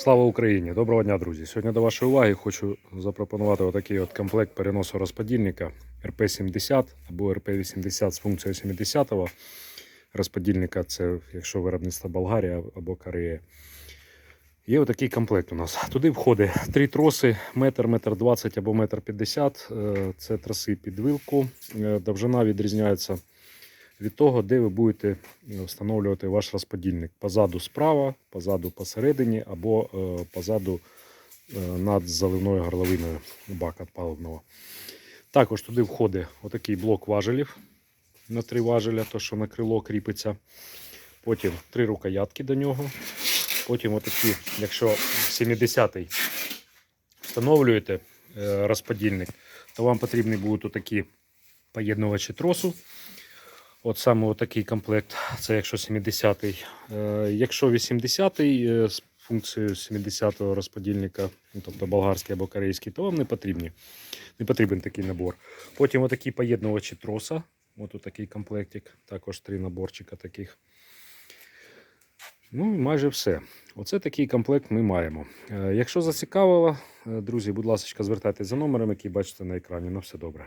Слава Україні! Доброго дня, друзі! Сьогодні до вашої уваги хочу запропонувати отакий от комплект переносу розподільника RP70 або RP80 з функцією 70-го розподільника. Це якщо виробництво Болгарія або Корея. Є отакий комплект у нас. Туди входить три троси, метр, метр 20 або метр 50. Е, Це троси під вилку. Е, Довжина відрізняється від того, де ви будете е, встановлювати ваш розподільник. Позаду справа, позаду посередині або е, позаду е, над заливною горловиною бака паливного. Також туди входить отакий блок важелів на три важеля, то що на крило кріпиться. Потім три рукоятки до нього. Потім отакі, якщо 70-й встановлюєте розподільник, то вам потрібні будуть отакі поєднувачі тросу. От саме такий комплект, це якщо 70-й. Е, Якщо 80-й е, з функцією 70-го розподільника, ну, тобто болгарський або корейський, то вам не потрібні. Не потрібен такий набор. Потім отакі поєднувачі троса. От такий комплектик, також три наборчика таких. Ну і майже все. Оце такий комплект ми маємо. Е, Якщо зацікавило, друзі, будь ласка, звертайтеся за номером, який бачите на екрані. На все добре.